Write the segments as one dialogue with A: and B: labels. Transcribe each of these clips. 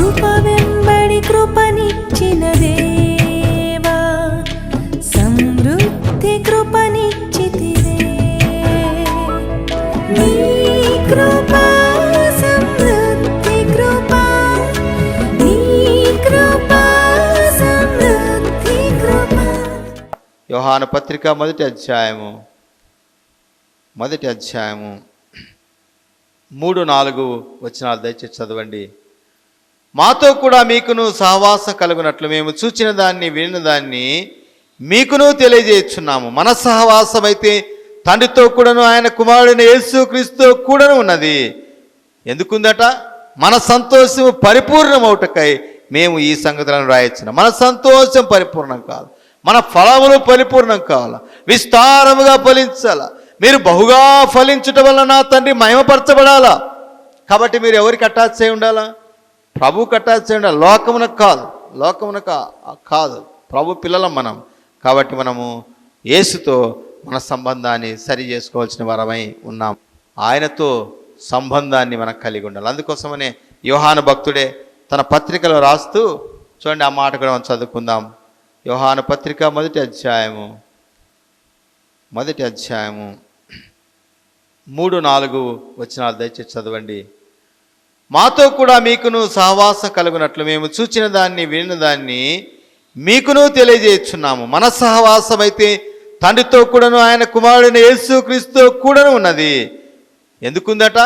A: కృప వెంబడి కృపనిచ్చిన దేవా సమృద్ధి కృపనిచ్చితివే. నీ కృప సమృద్ధి కృప నీ కృప సమృద్ధి కృప.
B: యోహాను పత్రిక మొదటి అధ్యాయము మొదటి అధ్యాయము మూడు నాలుగు వచనాలు దయచేసి చదవండి. మాతో కూడా మీకును సహవాసం కలుగునట్లు మేము చూచిన దాన్ని వినిన దాన్ని మీకును తెలియజేస్తున్నాము మన సహవాసం అయితే తండ్రితో కూడాను ఆయన కుమారుడైన యేసుక్రీస్తుతో కూడాను ఉన్నది. ఎందుకుందట? మన సంతోషం పరిపూర్ణమవుటకై మేము ఈ సంగతులను రాయొచ్చిన మన సంతోషం పరిపూర్ణం కాదు. మన ఫలములు పరిపూర్ణం కావాల? విస్తారముగా ఫలించాల? మీరు బహుగా ఫలించుట వల్ల నా తండ్రి మహిమపరచబడాలా? కాబట్టి మీరు ఎవరికి అటాచ్ చేయి ఉండాలా? ప్రభు కట్టాల్సిన చేయి లోకమునకు కాదు లోకమునకు కాదు. ప్రభు పిల్లలం మనం. కాబట్టి మనము యేసుతో మన సంబంధాన్ని సరి చేసుకోవాల్సిన వరమై ఉన్నాం. ఆయనతో సంబంధాన్ని మనం కలిగి ఉండాలి. అందుకోసమనే యోహాను భక్తుడే తన పత్రికలో రాస్తూ చూడండి ఆ మాట కూడా మనం చదువుకుందాం. యోహాను పత్రిక మొదటి అధ్యాయము మొదటి అధ్యాయము మూడు నాలుగు వచ్చినాలు దయచేసి చదవండి. మాతో కూడా మీకును సహవాసం కలుగునట్లు మేము చూచిన దాన్ని వినిన దాన్ని మీకును తెలియజేస్తున్నాము మన సహవాసం అయితే తండ్రితో కూడాను ఆయన కుమారుడైన యేసుక్రీస్తుతో కూడాను ఉన్నది. ఎందుకుందట?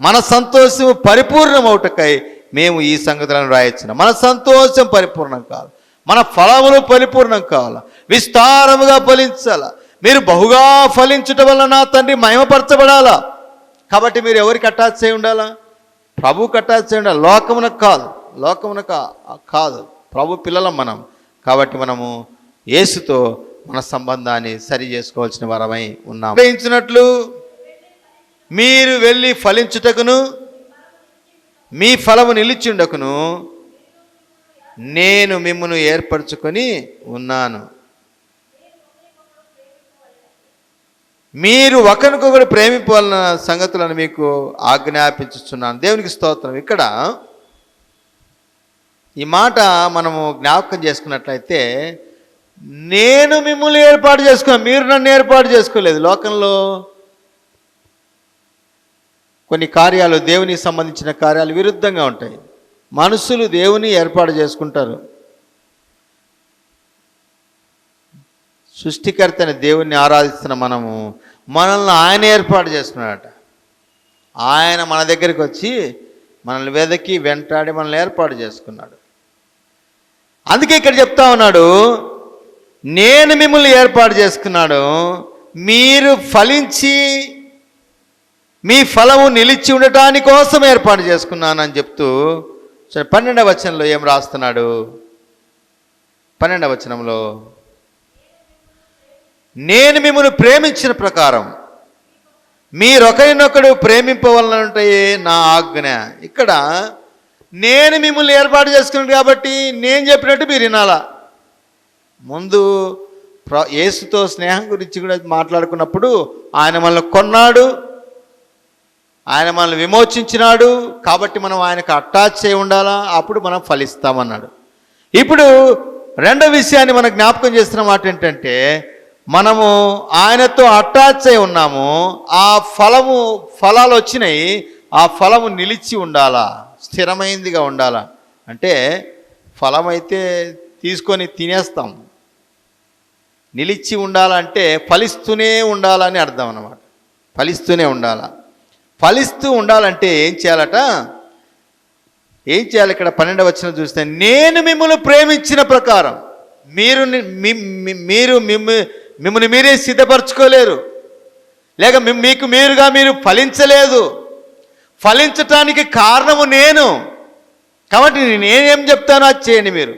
B: మన సంతోషం పరిపూర్ణమవుటకై మేము ఈ సంగతులను రాయొచ్చున్నాం మన సంతోషం పరిపూర్ణం కాదు. మన ఫలములు పరిపూర్ణం కావాలి? విస్తారముగా ఫలించాల? మీరు బహుగా ఫలించుట వల్ల నా తండ్రి మహిమపరచబడాలా? కాబట్టి మీరు ఎవరికి అటాచ్ అయి ఉండాలా? ప్రభు కట్టాల్సిన లోకమునకు కాదు లోకమునకు కాదు ప్రభు పిల్లలం మనం. కాబట్టి మనము యేసుతో మన సంబంధాన్ని సరి చేసుకోవాల్సిన వరమై ఉన్నాం. గ్రహించినట్లు మీరు వెళ్ళి ఫలించుటకును మీ ఫలము నిలిచిండకును నేను మిమ్మను ఏర్పరచుకొని ఉన్నాను. మీరు ఒకరికొకరు ప్రేమిపోవాలన్న సంగతులను మీకు ఆజ్ఞాపించుచున్నాను. దేవునికి స్తోత్రం. ఇక్కడ ఈ మాట మనము జ్ఞాపకం చేసుకున్నట్లయితే నేను మిమ్మల్ని ఏర్పాటు చేసుకున్నాను మీరు నన్ను ఏర్పాటు చేసుకోలేదు. లోకంలో కొన్ని కార్యాలు దేవునికి సంబంధించిన కార్యాలు విరుద్ధంగా ఉంటాయి. మనుషులు దేవుని ఏర్పాటు చేసుకుంటారు. సృష్టికర్త దేవుణ్ణి ఆరాధిస్తున్న మనము మనల్ని ఆయన ఏర్పాటు చేసుకున్నాడట ఆయన మన దగ్గరికి వచ్చి మనల్ని వెదకి వెంటాడి మనల్ని ఏర్పాటు చేసుకున్నాడు. అందుకే ఇక్కడ చెప్తా ఉన్నాడు నేను మిమ్మల్ని ఏర్పాటు చేసుకున్నాడు మీరు ఫలించి మీ ఫలము నిలిచి ఉండటాని కోసం ఏర్పాటు చేసుకున్నానని చెప్తూ సరే పన్నెండవ వచనంలో ఏం రాస్తున్నాడు? పన్నెండవ వచనంలో నేను మిమ్మల్ని ప్రేమించిన ప్రకారం మీరొకరినొకడు ప్రేమింపవలనంటే నా ఆజ్ఞ. ఇక్కడ నేను మిమ్మల్ని ఏర్పాటు చేసుకున్నాను కాబట్టి నేను చెప్పినట్టు మీరు వినాలా. ముందు ప్ర యేసుతో స్నేహం గురించి కూడా మాట్లాడుకున్నప్పుడు ఆయన మనల్ని కొన్నాడు ఆయన మనల్ని విమోచించినాడు కాబట్టి మనం ఆయనకు అటాచ్ చేయి ఉండాలా? అప్పుడు మనం ఫలిస్తామన్నాడు. ఇప్పుడు రెండో విషయాన్ని మనం జ్ఞాపకం చేస్తున్న మాట ఏంటంటే మనము ఆయనతో అటాచ్ అయి ఉన్నాము ఆ ఫలము ఫలాలు వచ్చినాయి ఆ ఫలము నిలిచి ఉండాలా స్థిరమైందిగా ఉండాలా? అంటే ఫలం అయితే తీసుకొని తినేస్తాం. నిలిచి ఉండాలంటే ఫలిస్తూనే ఉండాలని అర్థం అన్నమాట. ఫలిస్తూనే ఉండాలా. ఫలిస్తూ ఉండాలంటే ఏం చేయాలట? ఏం చేయాలి ఇక్కడ పన్నెండవ వచ్చిన చూస్తే నేను మిమ్మల్ని ప్రేమించిన ప్రకారం మీరు మీరు మిమ్మ మిమ్మల్ని మీరే సిద్ధపరచుకోలేరు. లేక మీకు మీరుగా మీరు ఫలించలేదు. ఫలించటానికి కారణము నేను. కాబట్టి నేనేం చెప్తానో అది చేయండి మీరు.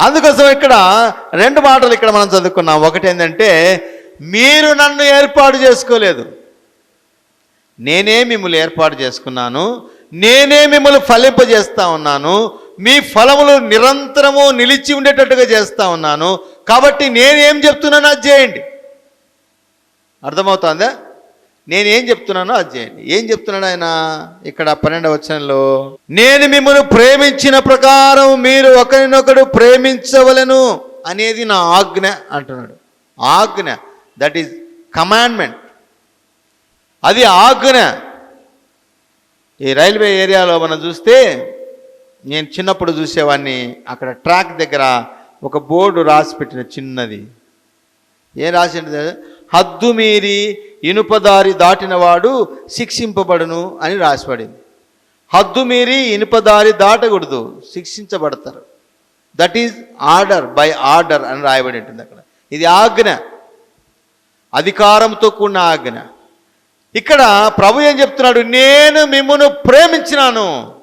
B: అందుకోసం ఇక్కడ రెండు మాటలు ఇక్కడ మనం చదువుకున్నాం. ఒకటి ఏంటంటే మీరు నన్ను ఏర్పాటు చేసుకోలేదు. నేనే మిమ్మల్ని ఏర్పాటు చేసుకున్నాను. నేనే మిమ్మల్ని ఫలింపజేస్తా ఉన్నాను. మీ ఫలములు నిరంతరము నిలిచి ఉండేటట్టుగా చేస్తా ఉన్నాను. కాబట్టి నేనేం చెప్తున్నానో అది చేయండి. అర్థమవుతుందా? నేనేం చెప్తున్నానో అది చేయండి. ఏం చెప్తున్నాడు ఆయన ఇక్కడ పన్నెండవ వచనంలో? నేను మిమ్మల్ని ప్రేమించిన ప్రకారం మీరు ఒకరినొకడు ప్రేమించవలను అనేది నా ఆజ్ఞ అంటున్నాడు. ఆజ్ఞ దట్ ఈజ్ కమాండ్మెంట్ అది ఆజ్ఞ. ఈ రైల్వే ఏరియాలో మనం చూస్తే నేను చిన్నప్పుడు చూసేవాడిని అక్కడ ట్రాక్ దగ్గర ఒక బోర్డు రాసి పెట్టిన చిన్నది. ఏం రాసింది? హద్దు మీరి ఇనుపదారి దాటినవాడు శిక్షింపబడును అని రాసిపడింది. హద్దు మీరి ఇనుపదారి దాటకూడదు శిక్షించబడతారు. That is order by order అని రాయబడి ఉంటుంది అక్కడ. ఇది ఆజ్ఞ. అధికారంతో కూడిన ఆజ్ఞ. ఇక్కడ ప్రభు ఏం చెప్తున్నాడు? నేను మిమ్మల్ని ప్రేమించినాను.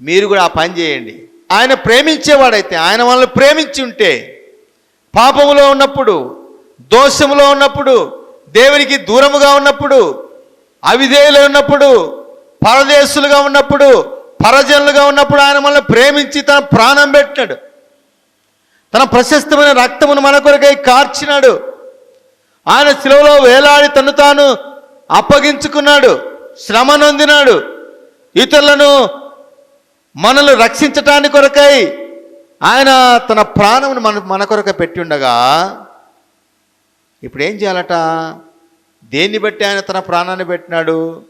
B: మీరు కూడా ఆ పని చేయండి. ఆయన ప్రేమించేవాడైతే ఆయన మనల్ని ప్రేమించి ఉంటే పాపములో ఉన్నప్పుడు దోషములో ఉన్నప్పుడు దేవునికి దూరముగా ఉన్నప్పుడు అవిధేయులు ఉన్నప్పుడు పరదేశులుగా ఉన్నప్పుడు పరజనులుగా ఉన్నప్పుడు ఆయన మనల్ని ప్రేమించి తన ప్రాణం పెట్టినాడు. తన ప్రశస్తమైన రక్తమును మన కొరకై కార్చినాడు. ఆయన శిలువలో వేలాడి తను తాను అప్పగించుకున్నాడు శ్రమ నొందినాడు. ఇతరులను మనల్ని రక్షించటానికి కొరకై ఆయన తన ప్రాణమును మన మన కొరకై పెట్టి ఉండగా ఇప్పుడు ఏం చేయాలట? దేన్ని బట్టి ఆయన తన ప్రాణాన్ని పెట్టినాడు?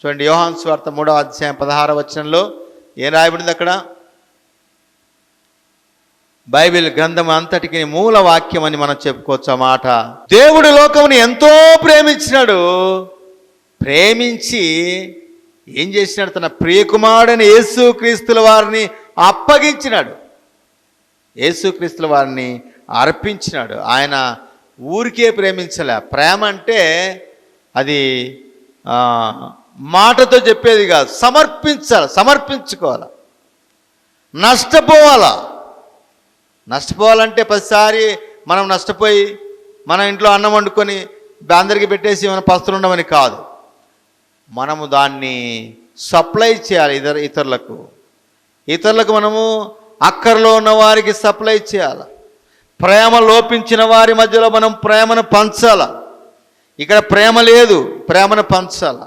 B: చూడండి యోహాన్ స్వార్థ మూడవ అధ్యాయం పదహార వచనంలో ఏం రాయబడింది అక్కడ? బైబిల్ గ్రంథం అంతటికి మూల వాక్యం అని మనం చెప్పుకోవచ్చు ఆ మాట. దేవుడు లోకముని ఎంతో ప్రేమించినాడు. ప్రేమించి ఏం చేసినాడు? తన ప్రియకుమారుడైన యేసుక్రీస్తుల వారిని అప్పగించినాడు. యేసుక్రీస్తుల వారిని అర్పించినాడు. ఆయన ఊరికే ప్రేమించలే. ప్రేమ అంటే అది మాటతో చెప్పేది కాదు. సమర్పించాలి సమర్పించుకోవాలి. నష్టపోవాలా? నష్టపోవాలంటే ప్రతిసారి మనం నష్టపోయి మన ఇంట్లో అన్నం వండుకొని అందరికీ పెట్టేసి మనం పస్తులు ఉండమని కాదు. మనము దాన్ని సప్లై చేయాలి ఇతర ఇతరులకు. ఇతరులకు మనము అక్కర్లో ఉన్న వారికి సప్లై చేయాలి. ప్రేమ లోపించిన వారి మధ్యలో మనం ప్రేమను పంచాల. ఇక్కడ ప్రేమ లేదు ప్రేమను పంచాల.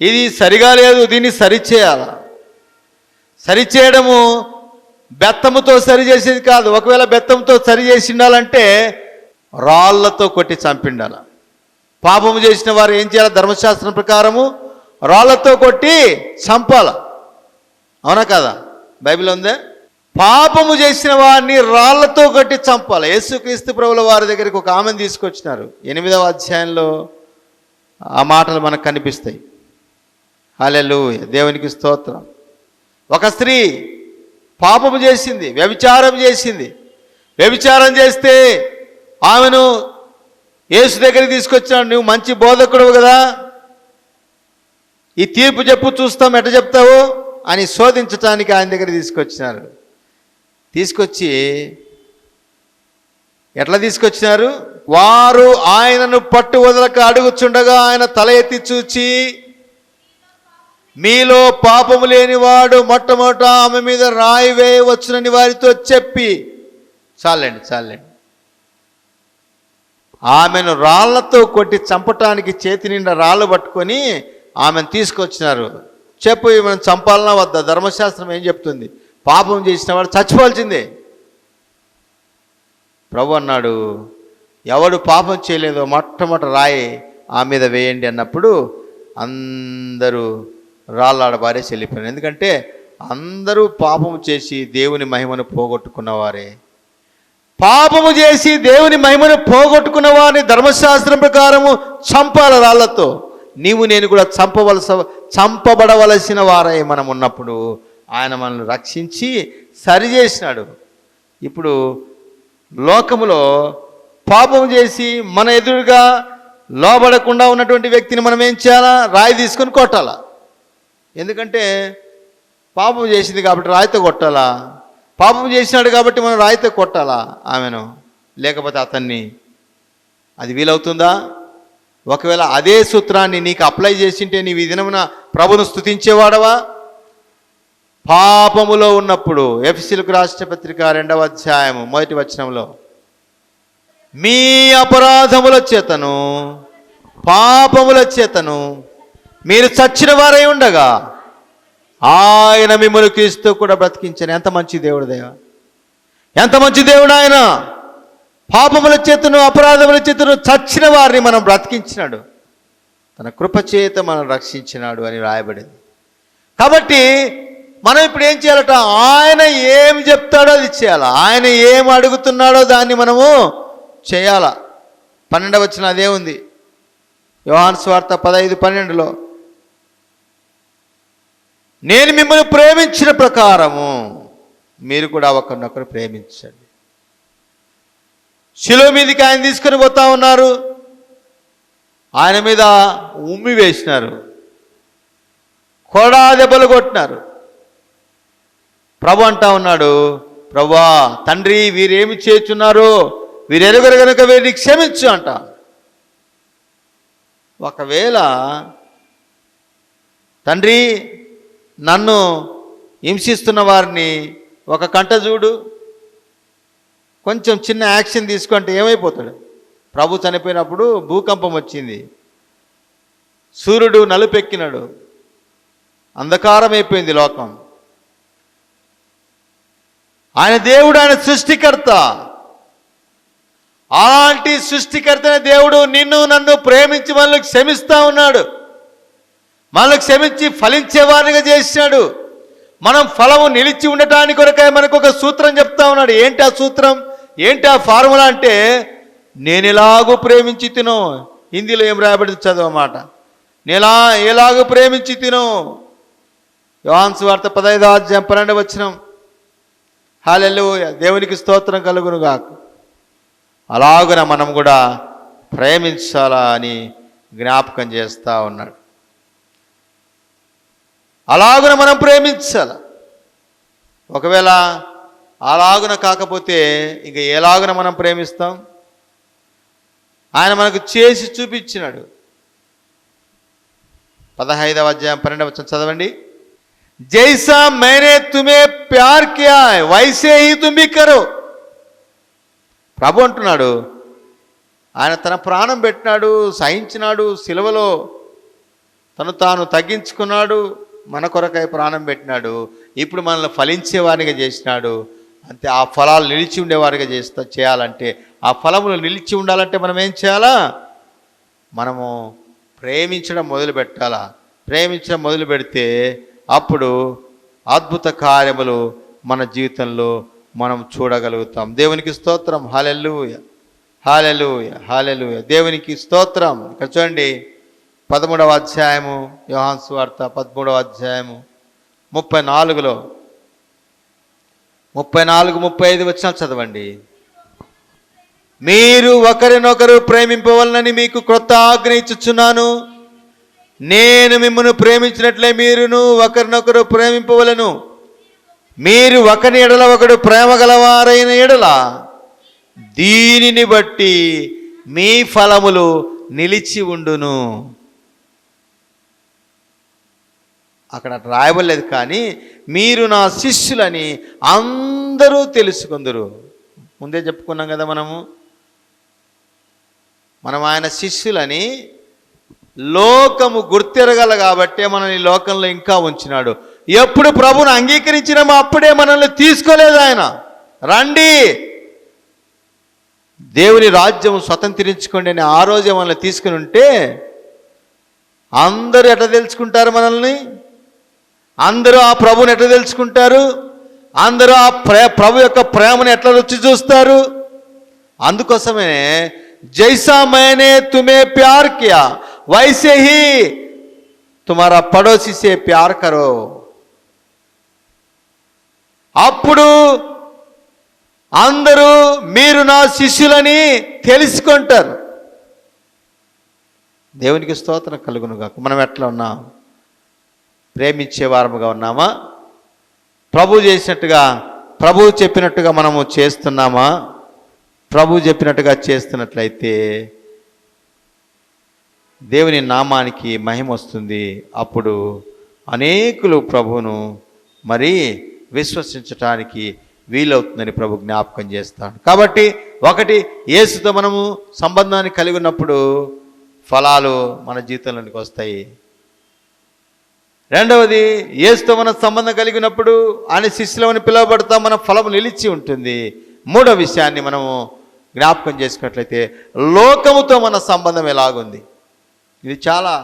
B: ఇది సరిగా లేదు దీన్ని సరిచేయాల సరిచేయడము బెత్తముతో సరి చేసేది కాదు. ఒకవేళ బెత్తంతో సరి చేసి ఉండాలంటే రాళ్ళతో కొట్టి చంపిండాల. పాపము చేసిన వారు ఏం చేయాలి? ధర్మశాస్త్రం ప్రకారము రాళ్ళతో కొట్టి చంపాల. అవునా కదా? బైబిల్ ఉందే? పాపము చేసిన వారిని రాళ్ళతో కొట్టి చంపాలి. యేసుక్రీస్తు ప్రభుల వారి దగ్గరికి ఒక ఆమెను తీసుకొచ్చినారు. ఎనిమిదవ అధ్యాయంలో ఆ మాటలు మనకు కనిపిస్తాయి. హలెలు దేవునికి స్తోత్రం. ఒక స్త్రీ పాపము చేసింది వ్యభిచారం చేసింది. వ్యభిచారం చేస్తే ఆమెను యేసు దగ్గరికి తీసుకొచ్చాడు నువ్వు మంచి బోధకుడు కదా. ఈ తీర్పు చెప్పు చూస్తాం ఎట చెప్తావు? అని శోధించటానికి ఆయన దగ్గర తీసుకొచ్చినారు. తీసుకొచ్చి ఎట్లా తీసుకొచ్చినారు? వారు ఆయనను పట్టు వదలక అడుగుచుండగా ఆయన తల ఎత్తి చూచి మీలో పాపము లేనివాడు మొట్టమొదట ఆమె మీద రాయి వేయవచ్చునని వారితో చెప్పి చాలండి చాలండి. ఆమెను రాళ్ళతో కొట్టి చంపటానికి చేతి నిండా రాళ్ళు పట్టుకొని ఆమెను తీసుకొచ్చినారు. చెప్పు ఈమెను చంపాలన్నా వద్ద? ధర్మశాస్త్రం ఏం చెప్తుంది? పాపం చేసిన వాడు చచ్చిపోవాల్సిందే. ప్రభు అన్నాడు ఎవడు పాపం చేయలేదో మొట్టమొదటి రాయి ఆ మీద వేయండి అన్నప్పుడు అందరూ రాళ్ళాడ భార్య చెల్లిపోయారు ఎందుకంటే అందరూ పాపం చేసి దేవుని మహిమను పోగొట్టుకున్నవారే. పాపము చేసి దేవుని మహిమను పోగొట్టుకున్న వారిని ధర్మశాస్త్రం ప్రకారము చంపాల రాళ్ళతో. నీవు నేను కూడా చంపవలస చంపబడవలసిన వారై మనం ఉన్నప్పుడు ఆయన మనల్ని రక్షించి సరిచేసినాడు ఇప్పుడు లోకములో పాపం చేసి మన ఎదురుగా లోబడకుండా ఉన్నటువంటి వ్యక్తిని మనం ఏం చేయాలా? రాయి తీసుకొని కొట్టాలా? ఎందుకంటే పాపం చేసింది కాబట్టి రాయితో కొట్టాలా? పాపం చేసినాడు కాబట్టి మనం రాయితో కొట్టాలా? ఆమెను. లేకపోతే అతన్ని. అది వీలవుతుందా? ఒకవేళ అదే సూత్రాన్ని నీకు అప్లై చేసింటే నీ విధినమున దినమున ప్రభును స్థుతించేవాడవా పాపములో ఉన్నప్పుడు ఎఫ్సిలకు రాష్ట్రపత్రిక రెండవ అధ్యాయము మొదటి వచనంలో మీ అపరాధముల చేతను పాపముల చేతను మీరు చచ్చిన వారై ఉండగా ఆయన మిమ్మల్ని క్రీస్తు కూడా బ్రతికించాను ఎంత మంచి దేవుడు దేవ. ఎంత మంచి దేవుడు ఆయన. పాపముల చేతును అపరాధముల చేతును చచ్చిన వారిని మనం బ్రతికించినాడు. తన కృపచేత మనం రక్షించినాడు అని రాయబడింది. కాబట్టి మనం ఇప్పుడు ఏం చేయాలట? ఆయన ఏం చెప్తాడో అది చేయాలి? ఆయన ఏం అడుగుతున్నాడో దాన్ని మనము చేయాల? పన్నెండవచ్చిన అదే ఉంది. యోహాన్ స్వార్థ పదహైదు పన్నెండులో నేను మిమ్మల్ని ప్రేమించిన ప్రకారము మీరు కూడా ఒకరినొకరు ప్రేమించండి. శిలో మీదకి ఆయన తీసుకొని పోతా ఉన్నారు. ఆయన మీద ఉమ్మి వేసినారు. కొడా దెబ్బలు కొట్టినారు. ప్రభు అంటా ఉన్నాడు ప్రభా తండ్రి వీరేమి చేస్తున్నారు వీరెరుగురు కనుక వీరిని క్షమించు అంట. ఒకవేళ తండ్రి నన్ను హింసిస్తున్న వారిని ఒక కంట చూడు. కొంచెం చిన్న యాక్షన్ తీసుకుంటే ఏమైపోతాడు? ప్రభు చనిపోయినప్పుడు భూకంపం వచ్చింది. సూర్యుడు నలుపెక్కినాడు. అంధకారం అయిపోయింది లోకం. ఆయన దేవుడు ఆయన సృష్టికర్త. అలాంటి సృష్టికర్తనే దేవుడు నిన్ను నన్ను ప్రేమించి వాళ్ళకి క్షమిస్తా ఉన్నాడు. మనల్ని క్షమించి ఫలించేవారిగా చేసినాడు. మనం ఫలము నిలిచి ఉండటానికి కొరకే మనకు ఒక సూత్రం చెప్తా ఉన్నాడు. ఏంటి ఆ సూత్రం? ఏంటి ఆ ఫార్ములా అంటే నేను ఎలాగూ ప్రేమించి తిను. హిందీలో ఏం రాయబడి చదవమాట. నేలా ఎలాగూ ప్రేమించి తిను. యోహాన్స్ వార్త పదహైదు అధ్యాయం పన్నెండు వచ్చినాం హాలెల్లు దేవునికి స్తోత్రం కలుగును గాక అలాగున మనం కూడా ప్రేమించాలా అని జ్ఞాపకం చేస్తూ ఉన్నాడు. అలాగున మనం ప్రేమించాలి. ఒకవేళ అలాగున కాకపోతే ఇంక ఎలాగున మనం ప్రేమిస్తాం? ఆయన మనకు చేసి చూపించినాడు. పదహైదవ అధ్యాయం పన్నెండవ చదవండి. జైసా మేనే తుమే ప్యార్ క్యా వైసే హీ తుమ్మి కరో ప్రభు అంటున్నాడు ఆయన తన ప్రాణం పెట్టినాడు సహించినాడు సిలవలో తను తాను తగ్గించుకున్నాడు. మన కొరకై ప్రాణం పెట్టినాడు. ఇప్పుడు మనల్ని ఫలించేవారిగా చేసినాడు. అంతే ఆ ఫలాలు నిలిచి ఉండేవారిగా చేస్తా చేయాలంటే ఆ ఫలములు నిలిచి ఉండాలంటే మనం ఏం చేయాలా? మనము ప్రేమించడం మొదలు పెట్టాలా? ప్రేమించడం మొదలు పెడితే అప్పుడు అద్భుత కార్యములు మన జీవితంలో మనం చూడగలుగుతాం. దేవునికి స్తోత్రం. హాలెల్లుయ. హాలెలుయ హాలెలుయ దేవునికి స్తోత్రం. ఇక్కడ చూడండి. పదమూడవ అధ్యాయము యోహాన్స్ వార్త పదమూడవ అధ్యాయము ముప్పై నాలుగులో. ముప్పై నాలుగు ముప్పై ఐదు వచ్చిన చదవండి. మీరు ఒకరినొకరు ప్రేమింపవలనని మీకు క్రొత్త ఆజ్ఞ ఇచ్చుచున్నాను. నేను మిమ్మల్ని ప్రేమించినట్లే మీరును ఒకరినొకరు ప్రేమింపవలను. మీరు ఒకరి ఎడల ఒకడు ప్రేమ గలవారైన ఎడల దీనిని బట్టి మీ ఫలములు నిలిచి ఉండును. అక్కడ రాయబడలేదు కానీ మీరు నా శిష్యులని అందరూ తెలుసుకుందరు. ముందే చెప్పుకున్నాం కదా మనము. మనం ఆయన శిష్యులని లోకము గుర్తెరగల కాబట్టే మనల్ని ఈ లోకంలో ఇంకా ఉంచినాడు. ఎప్పుడు ప్రభుని అంగీకరించినామో అప్పుడే మనల్ని తీసుకోలేదు ఆయన. రండి. దేవుని రాజ్యం స్వతంత్రించుకోండి అని ఆ రోజే మనల్ని తీసుకుని ఉంటే అందరూ ఎట్లా తెలుసుకుంటారు మనల్ని? అందరూ ఆ ప్రభుని ఎట్లా తెలుసుకుంటారు? అందరూ ఆ ప్రే ప్రభు యొక్క ప్రేమను ఎట్లా రుచి చూస్తారు? అందుకోసమే జైసా మైనే తుమే ప్యార్ క్యా వైసే హీ తుమారా పడోసిసే ప్యార్ కరో. అప్పుడు అందరూ మీరు నా శిష్యులని తెలుసుకుంటారు. దేవునికి స్తోత్రం కలుగునుగాక. మనం ఎట్లా ఉన్నాం? ప్రేమించే వారముగా ఉన్నామా? ప్రభు చేసినట్టుగా ప్రభు చెప్పినట్టుగా మనము చేస్తున్నామా? ప్రభు చెప్పినట్టుగా చేస్తున్నట్లయితే దేవుని నామానికి మహిమ వస్తుంది. అప్పుడు అనేకులు ప్రభువును మరి విశ్వసించటానికి వీలవుతుందని ప్రభు జ్ఞాపకం చేస్తాడు. కాబట్టి ఒకటి యేసుతో మనము సంబంధాన్ని కలిగి ఉన్నప్పుడు ఫలాలు మన జీవితంలోనికి వస్తాయి. రెండవది ఏసుతో మన సంబంధం కలిగినప్పుడు ఆయన శిష్యులమని పిలువబడతా మన ఫలం నిలిచి ఉంటుంది. మూడో విషయాన్ని మనము జ్ఞాపకం చేసుకున్నట్లయితే లోకముతో మన సంబంధం ఎలాగుంది? ఇది చాలా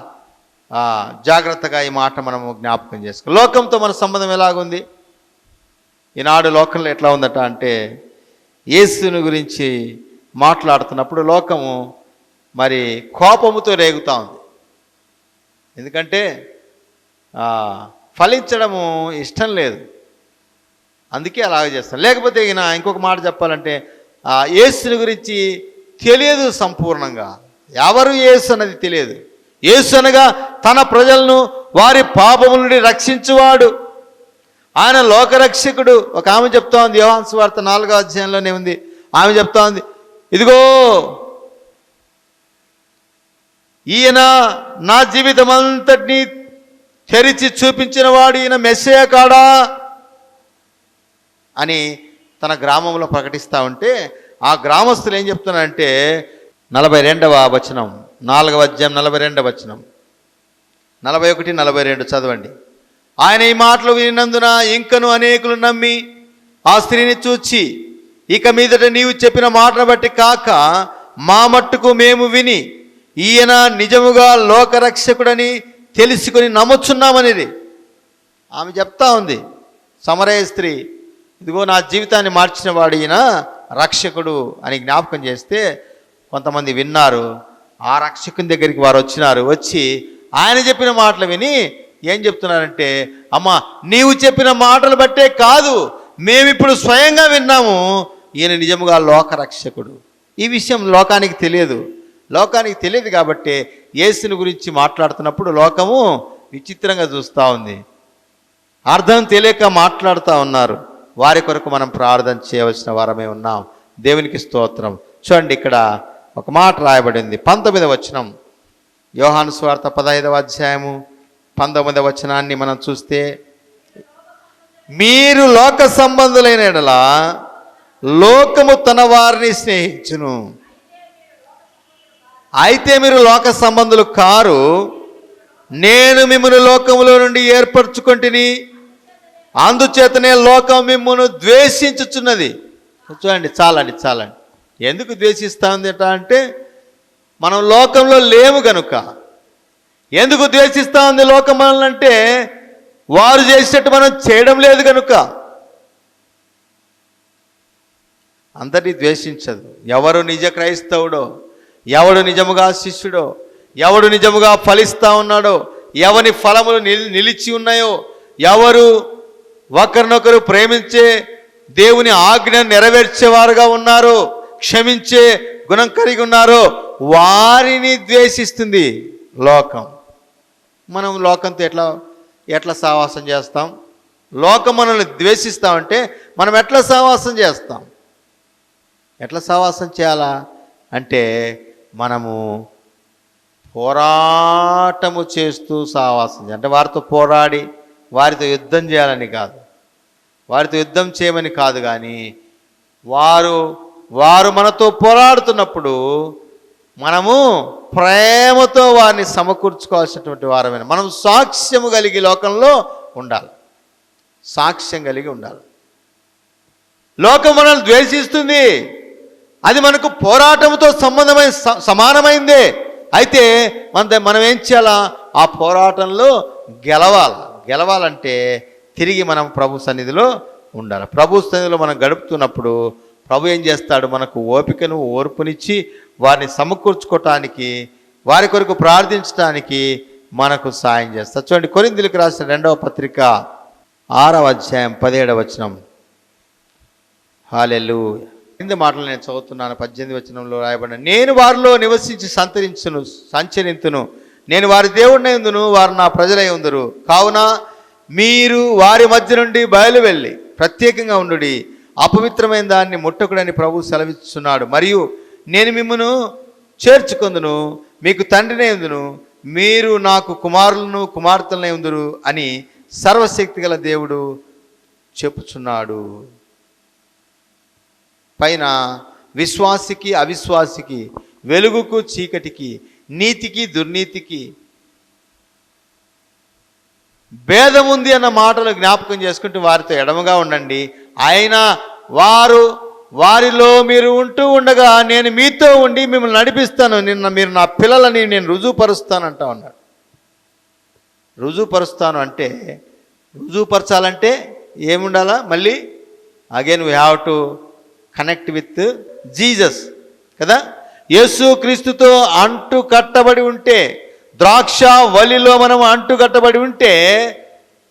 B: జాగ్రత్తగా ఈ మాట మనము జ్ఞాపకం చేసుకో లోకంతో మన సంబంధం ఎలాగుంది? ఈనాడు లోకంలో ఎట్లా ఉందట అంటే యేసుని గురించి మాట్లాడుతున్నప్పుడు లోకము మరి కోపముతో రేగుతూ ఉంది. ఎందుకంటే ఫలించడము ఇష్టం లేదు. అందుకే అలాగ చేస్తాం లేకపోతే ఈయన ఇంకొక మాట చెప్పాలంటే ఆ, యేసుని గురించి తెలియదు సంపూర్ణంగా. ఎవరు యేసు అన్నది తెలియదు. యేసు అనగా తన ప్రజలను వారి పాపముల నుండి రక్షించువాడు. ఆయన లోకరక్షకుడు. ఒక ఆమె చెప్తా ఉంది యోహాన్స్ వార్త నాలుగో అధ్యాయంలోనే ఉంది. ఆమె చెప్తా ఉంది ఇదిగో ఈయన నా జీవితం అంతటినీ తెరిచి చూపించిన వాడు ఈయన మెస్సే కాడా? అని తన గ్రామంలో ప్రకటిస్తూ ఉంటే ఆ గ్రామస్తులు ఏం చెప్తున్నారంటే నలభై రెండవ వచనం నాలుగవ అధ్యాయం నలభై రెండవ వచనం. నలభై ఒకటి నలభై రెండు చదవండి. ఆయన ఈ మాటలు వినినందున ఇంకను అనేకులు నమ్మి ఆ స్త్రీని చూచి ఇక మీదట నీవు చెప్పిన మాటను బట్టి కాక మా మట్టుకు మేము విని ఈయన నిజముగా లోకరక్షకుడని తెలుసుకుని నమ్ముచున్నామనేది. ఆమె చెప్తా ఉంది సమరయ స్త్రీ ఇదిగో నా జీవితాన్ని మార్చిన వాడు ఈయన రక్షకుడు అని జ్ఞాపకం చేస్తే కొంతమంది విన్నారు. ఆ రక్షకుని దగ్గరికి వారు వచ్చినారు. వచ్చి ఆయన చెప్పిన మాటలు విని ఏం చెప్తున్నారంటే అమ్మా నీవు చెప్పిన మాటలు బట్టే కాదు మేమిప్పుడు స్వయంగా విన్నాము ఈయన నిజముగా లోకరక్షకుడు. ఈ విషయం లోకానికి తెలియదు. లోకానికి తెలియదు కాబట్టి యేసుని గురించి మాట్లాడుతున్నప్పుడు లోకము విచిత్రంగా చూస్తూ ఉంది. అర్థం తెలియక మాట్లాడుతూ ఉన్నారు. వారి కొరకు మనం ప్రార్థన చేయవలసిన వారమే ఉన్నాం. దేవునికి స్తోత్రం. చూడండి ఇక్కడ ఒక మాట రాయబడింది. పంతొమ్మిదవ వచనం. యోహాను స్వార్థ పదహైదవ అధ్యాయము పంతొమ్మిదవ వచనాన్ని మనం చూస్తే మీరు లోక సంబంధులైన లోకము తన వారిని స్నేహించును. అయితే మీరు లోక సంబంధులు కారు నేను మిమ్మల్ని లోకములో నుండి ఏర్పరచుకుంటుని. అందుచేతనే లోకం మిమ్మల్ని ద్వేషించుచున్నది. చూడండి చాలండి చాలండి. ఎందుకు ద్వేషిస్తా అంటే మనం లోకంలో లేము గనుక. ఎందుకు ద్వేషిస్తా ఉంది లోకం మనల్ని అంటే వారు చేసేటట్టు మనం చేయడం లేదు కనుక అందరినీ ద్వేషించదు. ఎవరు నిజ క్రైస్తవుడో ఎవడు నిజముగా శిష్యుడో ఎవడు నిజముగా ఫలిస్తా ఉన్నాడో ఎవని ఫలములు నిలిచి ఉన్నాయో ఎవరు ఒకరినొకరు ప్రేమించే దేవుని ఆజ్ఞ నెరవేర్చేవారుగా ఉన్నారో క్షమించే గుణం కలిగి ఉన్నారో వారిని ద్వేషిస్తుంది లోకం. మనం లోకంతో ఎట్లా ఎట్లా సావాసం చేస్తాం? లోకం మనల్ని ద్వేషిస్తామంటే మనం ఎట్లా సావాసం చేస్తాం? ఎట్లా సావాసం చేయాలా? అంటే మనము పోరాటము చేస్తూ సావాసం అంటే వారితో పోరాడి వారితో యుద్ధం చేయాలని కాదు. వారితో యుద్ధం చేయమని కాదు కానీ వారు వారు మనతో పోరాడుతున్నప్పుడు మనము ప్రేమతో వారిని సమకూర్చుకోవాల్సినటువంటి వారమైన మనం సాక్ష్యము కలిగి లోకంలో ఉండాలి. సాక్ష్యం కలిగి ఉండాలి. లోకం మనల్ని ద్వేషిస్తుంది. అది మనకు పోరాటంతో సంబంధమైన స- సమానమైందే. అయితే మన మనం ఏం చేయాలా? ఆ పోరాటంలో గెలవాలి. గెలవాలంటే తిరిగి మనం ప్రభు సన్నిధిలో ఉండాలి. ప్రభు సన్నిధిలో మనం గడుపుతున్నప్పుడు ప్రభు ఏం చేస్తాడు? మనకు ఓపికను ఓర్పునిచ్చి వారిని సమకూర్చుకోవటానికి వారి కొరకు ప్రార్థించడానికి మనకు సాయం చేస్తాడు చూడండి కొరిందులకు రాసిన రెండవ పత్రిక ఆరవ అధ్యాయం పదిహేడవ వచనం. హాలెలు కింది మాటలు నేను చదువుతున్నాను పద్దెనిమిది వచనంలో రాయబడిన నేను వారిలో నివసించి సంతరించును సంచరింతును. నేను వారి దేవుడిని ఉందును వారు నా ప్రజలై ఉందరు. కావున మీరు వారి మధ్య నుండి బయలు వెళ్ళి ప్రత్యేకంగా ఉండుడి. అపవిత్రమైన దాన్ని ముట్టకుడని ప్రభు సెలవిస్తున్నాడు మరియు నేను మిమ్మను చేర్చుకుందును మీకు తండ్రినే ఉందును. మీరు నాకు కుమారులను కుమార్తెలనే ఉందురు అని సర్వశక్తి గల దేవుడు చెప్పుచున్నాడు. పైన విశ్వాసికి అవిశ్వాసికి వెలుగుకు చీకటికి నీతికి దుర్నీతికి భేదం ఉంది అన్న మాటలు జ్ఞాపకం చేసుకుంటూ వారితో ఎడమగా ఉండండి. ఆయన వారు వారిలో మీరు ఉంటూ ఉండగా నేను మీతో ఉండి మిమ్మల్ని నడిపిస్తాను. నిన్న మీరు నా పిల్లలని నేను రుజువుపరుస్తానంటా ఉన్నాడు. రుజువుపరుస్తాను అంటే రుజువుపరచాలంటే ఏముండాలా? మళ్ళీ again we have to connect with Jesus కదా? యేసు క్రీస్తుతో అంటు కట్టబడి ఉంటే ద్రాక్ష వలిలో మనం అంటు కట్టబడి ఉంటే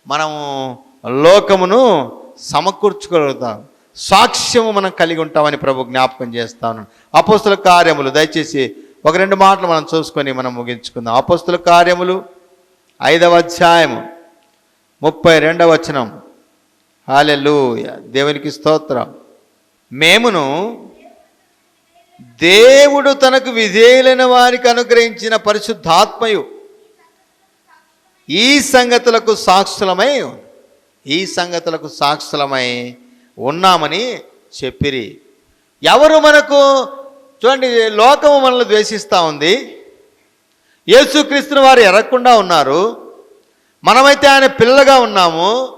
B: మనము లోకమును సమకూర్చుకోగలుగుతాం. సాక్ష్యము మనం కలిగి ఉంటామని ప్రభు జ్ఞాపకం చేస్తాను. అపోస్తుల కార్యములు దయచేసి ఒక రెండు మాటలు మనం చూసుకొని మనం ముగించుకుందాం. అపోస్తుల కార్యములు ఐదవ అధ్యాయము ముప్పై రెండవ వచనం. హాలెలూయ దేవునికి స్తోత్రం. మేమును దేవుడు తనకు విధేయులైన వారికి అనుగ్రహించిన పరిశుద్ధాత్మయు. ఈ సంగతులకు సాక్షులమై ఈ సంగతులకు సాక్షులమై ఉన్నామని చెప్పిరి. ఎవరు మనకు చూడండి లోకము మనల్ని ద్వేషిస్తూ ఉంది. యేసుక్రీస్తుని వారు ఎరగకుండా ఉన్నారు. మనమైతే ఆయన పిల్లగా ఉన్నాము.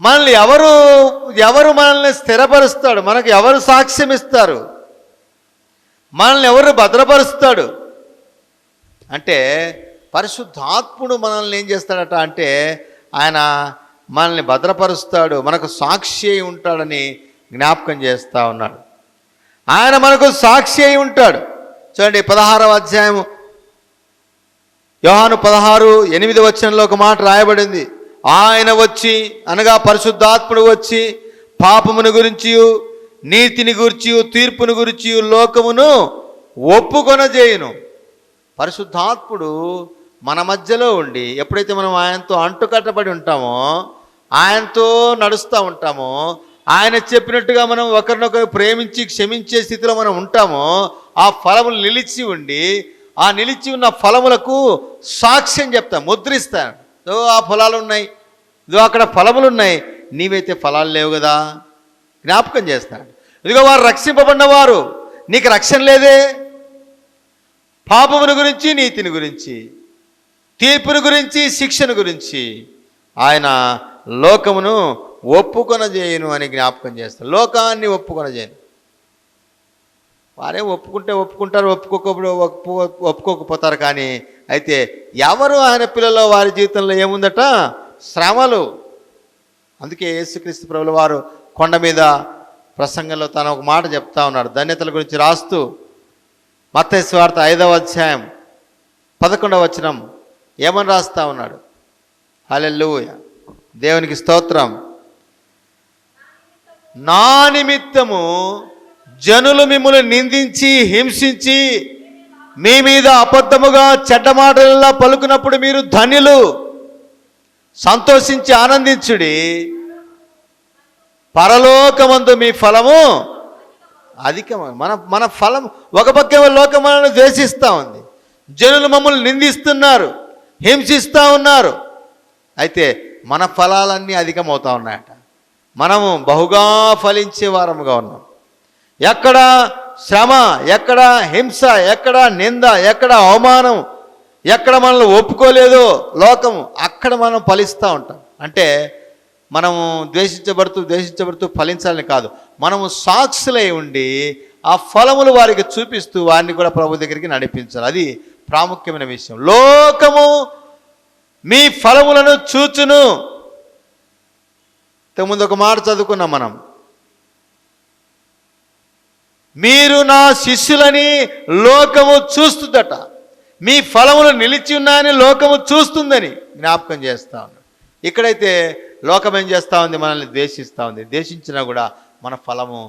B: మనల్ని ఎవరు ఎవరు మనల్ని స్థిరపరుస్తాడు? మనకు ఎవరు సాక్ష్యం ఇస్తారు? మనల్ని ఎవరు భద్రపరుస్తాడు? అంటే పరిశుద్ధాత్ముడు మనల్ని ఏం చేస్తాడట అంటే ఆయన మనల్ని భద్రపరుస్తాడు మనకు సాక్షి అయి ఉంటాడని జ్ఞాపకం చేస్తూ ఉన్నాడు. ఆయన మనకు సాక్షి అయి ఉంటాడు. చూడండి పదహారవ అధ్యాయము. యోహాను పదహారు ఎనిమిది వచనంలో ఒక మాట రాయబడింది. ఆయన వచ్చి అనగా పరిశుద్ధాత్ముడు వచ్చి పాపమును గురించి నీతిని గురించి తీర్పును గురించి లోకమును ఒప్పుకొనజేయును. పరిశుద్ధాత్ముడు మన మధ్యలో ఉండి ఎప్పుడైతే మనం ఆయనతో అంటుకట్టబడి ఉంటామో ఆయనతో నడుస్తూ ఉంటామో ఆయన చెప్పినట్టుగా మనం ఒకరినొకరు ప్రేమించి క్షమించే స్థితిలో మనం ఉంటామో ఆ ఫలములు నిలిచి ఉండి ఆ నిలిచి ఉన్న ఫలములకు సాక్ష్యం చెప్తాం ముద్రిస్తాను ఓ ఆ ఫలాలు ఉన్నాయి ఇదో అక్కడ ఫలములు ఉన్నాయి నీవైతే ఫలాలు లేవు కదా జ్ఞాపకం చేస్తాడు ఇదిగో వారు రక్షింపబడినవారు. నీకు రక్షణ లేదే. పాపమును గురించి నీతిని గురించి తీర్పును గురించి శిక్షను గురించి ఆయన లోకమును ఒప్పుకొనజేయను అని జ్ఞాపకం చేస్తాడు లోకాన్ని ఒప్పుకొన చేయను వారే ఒప్పుకుంటే ఒప్పుకుంటారు ఒప్పుకోకపోతే ఒప్పుకోకపోతారు కానీ అయితే ఎవరు ఆయన పిల్లలు వారి జీవితంలో ఏముందట? శ్రమలు. అందుకే యేసుక్రీస్తు ప్రభుల వారు కొండ మీద ప్రసంగంలో తను ఒక మాట చెప్తా ఉన్నాడు. ధన్యతల గురించి రాస్తూ మత్తయి స్వార్థ ఐదవ అధ్యాయం పదకొండవ వచనం ఏమని రాస్తా ఉన్నాడు? హల్లెలూయ. దేవునికి స్తోత్రం. నా నిమిత్తము జనులు మిమ్మల్ని నిందించి హింసించి మీ మీద అబద్ధముగా చెడ్డ మాటలలో పలుకున్నప్పుడు మీరు ధన్యులు. సంతోషించి ఆనందించుడి. పరలోకమందు మీ ఫలము అధికం మన మన ఫలం ఒక పక్క లోకం మనల్ని ద్వేషిస్తూ ఉంది. జనులు మమ్మల్ని నిందిస్తున్నారు హింసిస్తూ ఉన్నారు. అయితే మన ఫలాలన్నీ అధికమవుతా ఉన్నాయట. మనము బహుగా ఫలించే వారముగా ఉన్నాం. ఎక్కడ శ్రమ ఎక్కడ హింస ఎక్కడ నింద ఎక్కడ అవమానం ఎక్కడ మనల్ని ఒప్పుకోలేదో లోకము అక్కడ మనం ఫలిస్తూ ఉంటాం. అంటే మనము ద్వేషించబడుతూ ద్వేషించబడుతూ ఫలించాలని కాదు. మనము సాక్షులై ఉండి ఆ ఫలములు వారికి చూపిస్తూ వారిని కూడా ప్రభు దగ్గరికి నడిపించాలి. అది ప్రాముఖ్యమైన విషయం. లోకము మీ ఫలములను చూచును. ఇంతకుముందు ఒక మాట చదువుకున్నాం మనం. మీరు నా శిష్యులని లోకము చూస్తుందట. మీ ఫలములు నిలిచి ఉన్నాయని లోకము చూస్తుందని జ్ఞాపకం చేస్తూ ఉన్నాడు. ఇక్కడైతే లోకం ఏం చేస్తూ ఉంది? మనల్ని ద్వేషిస్తూ ఉంది. ద్వేషించినా కూడా మన ఫలము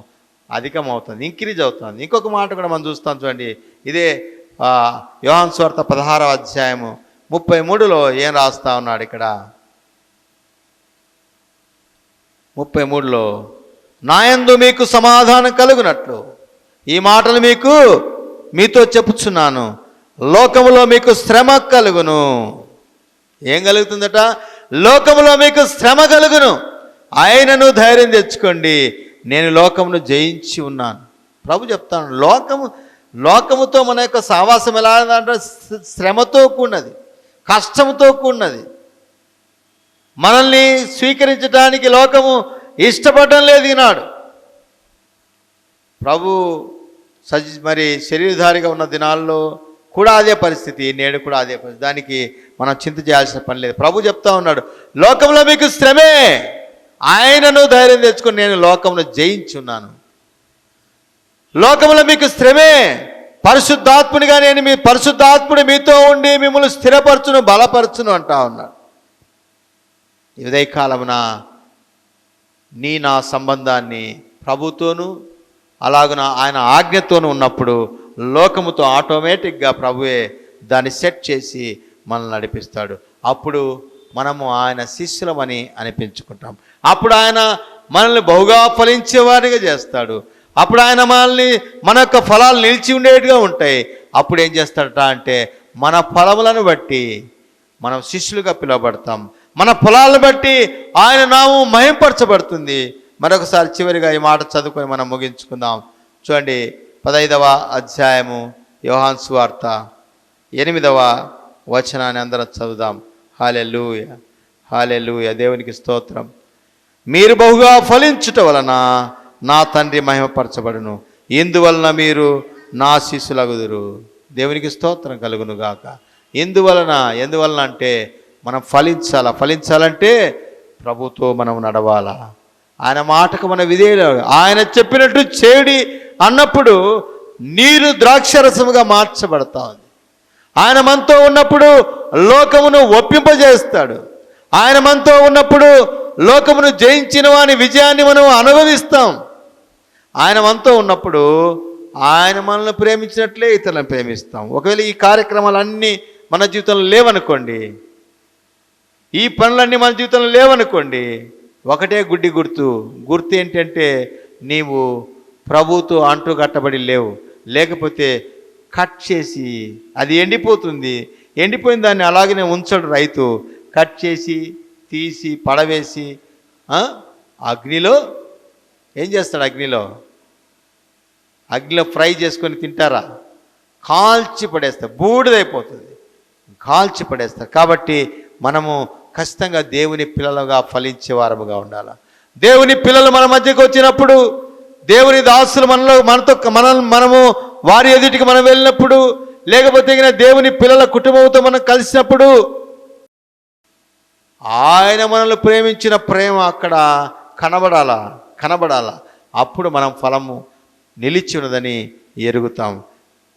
B: అధికం అవుతుంది ఇంక్రీజ్ అవుతుంది. ఇంకొక మాట కూడా మనం చూస్తాం చూడండి. ఇదే ఆ, యోహాన్ స్వార్థ పదహారవ అధ్యాయము ముప్పై మూడులో ఏం రాస్తా ఉన్నాడు ఇక్కడ? ముప్పై మూడులో నాయందు మీకు సమాధానం కలుగునట్లు. ఈ మాటలు మీకు మీతో చెప్పుచున్నాను. లోకములో మీకు శ్రమ కలుగును. ఏం కలుగుతుందట? లోకములో మీకు శ్రమ కలుగును. ఆయనను ధైర్యం తెచ్చుకోండి. నేను లోకమును జయించి ఉన్నాను. ప్రభు చెప్తాను లోకము లోకముతో మన యొక్క సావాసం ఎలా అంటే శ్రమతో కూడినది కష్టంతో కూడినది. మనల్ని స్వీకరించడానికి లోకము ఇష్టపడడం లేదు ఈనాడు. ప్రభు సజి మరి శరీరధారిగా ఉన్న దినాల్లో కూడా అదే పరిస్థితి నేడు కూడా అదే పరిస్థితి. దానికి మనం చింత చేయాల్సిన పని లేదు. ప్రభు చెప్తా ఉన్నాడు లోకంలో మీకు శ్రమే. ఆయనను ధైర్యం తెచ్చుకొని నేను లోకంలో జయించున్నాను. లోకంలో మీకు శ్రమే. పరిశుద్ధాత్మునిగా నేను మీ పరిశుద్ధాత్ముడు మీతో ఉండి మిమ్మల్ని స్థిరపరచును బలపరచును అంటా ఉన్నాడు. ఇదే ఉదయకాలమున నీ నా సంబంధాన్ని ప్రభుతోనూ అలాగున ఆయన ఆజ్ఞతోనూ ఉన్నప్పుడు లోకముతో ఆటోమేటిక్గా ప్రభువే దాన్ని సెట్ చేసి మనల్ని నడిపిస్తాడు. అప్పుడు మనము ఆయన శిష్యులమని అనిపించుకుంటాం. అప్పుడు ఆయన మనల్ని బహుగా ఫలించేవారిగా చేస్తాడు. అప్పుడు ఆయన మనల్ని మన యొక్క ఫలాలు నిలిచి ఉండేట్టుగా ఉంటాయి. అప్పుడు ఏం చేస్తాడట అంటే మన ఫలములను బట్టి మనం శిష్యులుగా పిలువబడతాం. మన పొలాలను బట్టి ఆయన నామం మహింపరచబడుతుంది. మరొకసారి చివరిగా ఈ మాట చదువుకొని మనం ముగించుకుందాం. చూడండి పదైదవ అధ్యాయము యోహాన్ సువార్త ఎనిమిదవ వచనాన్ని అందరం చదువుదాం. హాలెలూయ హాలెలూయ దేవునికి స్తోత్రం. మీరు బహుగా ఫలించుట వలన నా తండ్రి మహిమపరచబడును. ఇందువలన మీరు నా శిష్యులగుదురు. దేవునికి స్తోత్రం కలుగును గాక. ఎందువలన ఎందువలన అంటే మనం ఫలించాలా? ఫలించాలంటే ప్రభుతో మనం నడవాలా? ఆయన మాటకు మన విధేయులు ఆయన చెప్పినట్టు చేడి అన్నప్పుడు నీరు ద్రాక్షరసముగా మార్చబడతా ఉంది ఆయన మనతో ఉన్నప్పుడు లోకమును ఒప్పింపజేస్తాడు. ఆయన మనతో ఉన్నప్పుడు లోకమును జయించిన వాని విజయాన్ని మనం అనుభవిస్తాం. ఆయన మనతో ఉన్నప్పుడు ఆయన మనల్ని ప్రేమించినట్లే ఇతరులను ప్రేమిస్తాం. ఒకవేళ ఈ కార్యక్రమాలన్నీ మన జీవితంలో లేవనుకోండి ఈ పనులన్నీ మన జీవితంలో లేవనుకోండి ఒకటే గుడ్డి గుర్తు. గుర్తు ఏంటంటే నీవు ప్రభుతో అంటూ కట్టబడి లేవు. లేకపోతే కట్ చేసి అది ఎండిపోతుంది. ఎండిపోయిన దాన్ని అలాగనే ఉంచడు రైతు. కట్ చేసి తీసి పడవేసి అగ్నిలో ఏం చేస్తాడు అగ్నిలో? అగ్నిలో ఫ్రై చేసుకొని తింటారా? కాల్చి పడేస్తారు బూడిదైపోతుంది. కాల్చి పడేస్తారు కాబట్టి మనము ఖచ్చితంగా దేవుని పిల్లలుగా ఫలించే వారముగా ఉండాలి? దేవుని పిల్లలు మన మధ్యకు వచ్చినప్పుడు దేవుని దాసులు మనలో మనతో మన మనము వారి ఎదుటికి మనం వెళ్ళినప్పుడు లేకపోతే దేవుని పిల్లల కుటుంబంతో మనం కలిసినప్పుడు ఆయన మనల్ని ప్రేమించిన ప్రేమ అక్కడ కనబడాలా? కనబడాలా? అప్పుడు మనం ఫలము నిలిచి ఉన్నదని ఎరుగుతాం.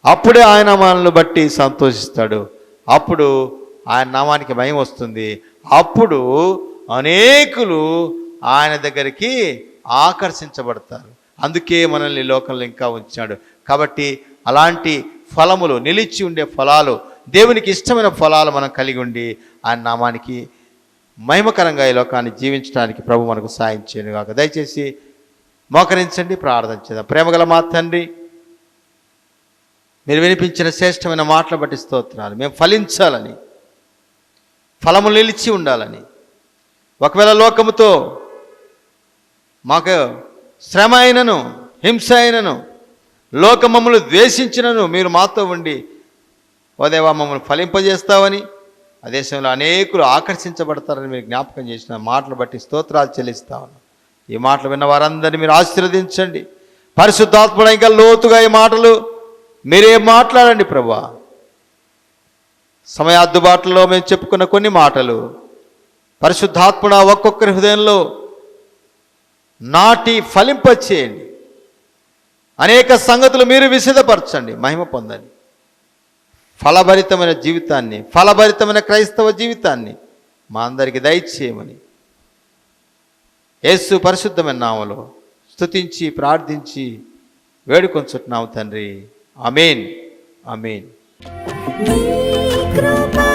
B: అప్పుడే ఆయన మనల్ని బట్టి సంతోషిస్తాడు. అప్పుడు ఆయన నామానికి భయం వస్తుంది. అప్పుడు అనేకులు ఆయన దగ్గరికి ఆకర్షించబడతారు. అందుకే మనల్ని లోకంలో ఇంకా ఉంచాడు కాబట్టి అలాంటి ఫలములు నిలిచి ఉండే ఫలాలు దేవునికి ఇష్టమైన ఫలాలు మనం కలిగి ఉండి ఆయన నామానికి మహిమకరంగా ఈ లోకాన్ని జీవించడానికి ప్రభు మనకు సాయం చేయను కాక దయచేసి మోకరించండి ప్రార్థన చేద్దాం. ప్రేమగల మా తండ్రి మీరు వినిపించిన శ్రేష్టమైన మాటలు బట్టి స్తోత్రాలు. మేము ఫలించాలని ఫలము నిలిచి ఉండాలని. ఒకవేళ లోకముతో మాకు శ్రమ అయినను హింస అయినను మమ్మల్ని ద్వేషించినను మీరు మాతో ఉండి ఓదేవా మమ్మల్ని ఫలింపజేస్తావని ఆ దేశంలో అనేకులు ఆకర్షించబడతారని మీరు జ్ఞాపకం చేసిన మాటలు బట్టి స్తోత్రాలు చెల్లిస్తా ఈ మాటలు విన్న వారందరినీ మీరు ఆశీర్వదించండి. పరిశుద్ధాత్మడ ఇంకా లోతుగా ఈ మాటలు మీరే మాట్లాడండి ప్రభా. సమయ అద్దుబాటులో మేము చెప్పుకున్న కొన్ని మాటలు పరిశుద్ధాత్మన ఒక్కొక్కరి హృదయంలో నాటి ఫలింపచేయండి. అనేక సంగతులు మీరు విసిదపరచండి మహిమ పొందండి. ఫలభరితమైన జీవితాన్ని ఫలభరితమైన క్రైస్తవ జీవితాన్ని మా అందరికి దయచేయమని యేసు పరిశుద్ధమైన నామలో స్తుతించి ప్రార్థించి వేడుకొంచుతున్నాము తండ్రి. అమేన్ అమేన్
A: నీ కృపా